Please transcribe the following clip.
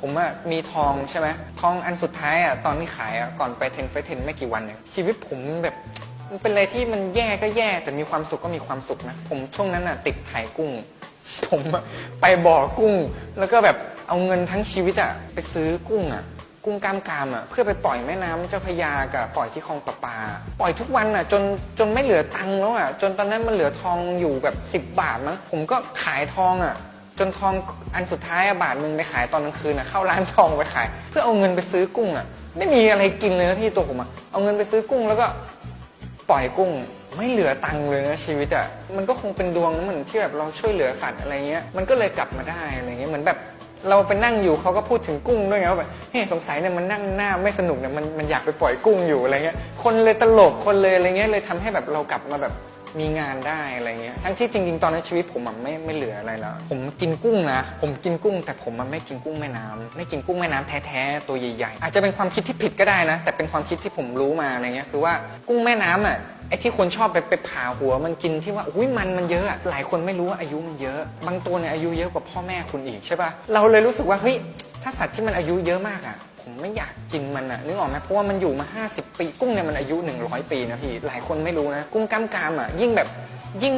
ผมอะมีทองใช่ไหมทองอันสุดท้ายอะตอนที่ขายอะก่อนไปเทนเฟสเทนไม่กี่วันเนี่ยชีวิตผมแบบมันเป็นอะไรที่มันแย่ก็แย่แต่มีความสุขก็มีความสุขนะ ผมช่วงนั้นอะติดถ่ายกุ้ง ผมไปบ่อกุ้ง แล้วก็แบบเอาเงินทั้งชีวิตอะไปซื้อกุ้งอะกุ้งกามกามอะเพื่อไปปล่อยแม่น้ำเจ้าพยากับปล่อยที่คลองประปา ปล่อยทุกวันอะจนจนไม่เหลือตังค์แล้วอะจนตอนนั้นมันเหลือทองอยู่แบบ 10 บาทมั้งผมก็ขายทองอะ จนทองอันสุดท้ายอะบาทหนึ่งไปขายตอนกลางคืนอะเข้าร้านทองไปขาย เพื่อเอาเงินไปซื้อกุ้งอะไม่มีอะไรกินเลยนะพี่ตัวผมอะเอาเงินไปซื้อกุ้งแล้วก็ปล่อยกุ้งไม่เหลือตังค์เลยนะชีวิตอะ่ะมันก็คงเป็นดวงเหมือนที่แบบเราช่วยเหลือสัตว์อะไรเงี้ยมันก็เลยกลับมาได้อะไรเงี้ยเหมือนแบบเราไปนั่งอยู่เขาก็พูดถึงกุ้งด้วยไงว่าแบบเฮ้ยสงสัยเนี่ยมันนั่งหน้าไม่สนุกเนี่ยมันมันอยากไปปล่อยกุ้งอยู่อะไรเงี้ยคนเลยตลกคนเลยอะไรเงี้ยเลยทำให้แบบเรากลับมาแบบ มีงานได้อะไรเงี้ย ทั้งที่จริงๆ ตอนนั้นชีวิตผมอะไม่ไม่เหลืออะไรแล้ว ผมกินกุ้งนะ ผมกินกุ้ง แต่ผมมันไม่กินกุ้งแม่น้ำไม่กินกุ้งแม่น้ำแท้ๆตัวใหญ่ๆ อาจจะเป็นความคิดที่ผิดก็ได้นะ แต่เป็นความคิดที่ผมรู้มาอะไรเงี้ย คือว่ากุ้งแม่น้ำอะ ไอ้ที่คนชอบไปไปผ่าหัวมันกินที่ว่าอุ้ยมันมันเยอะอะหลายคนไม่รู้ว่าอายุมันเยอะ บางตัวเนี่ยอายุเยอะกว่าพ่อแม่คุณอีกใช่ป่ะ เราเลยรู้สึกว่าเฮ้ย ถ้าสัตว์ที่มันอายุเยอะมากอะ ผมไม่อยากกินมันอะนึกออกไหมเพราะว่ามันอยู่มา 50 ปี กุ้งเนี่ยมันอายุ 100 ปีนะพี่ หลายคนไม่รู้นะ กุ้งกล้ามกรามอะยิ่งแบบยิ่ง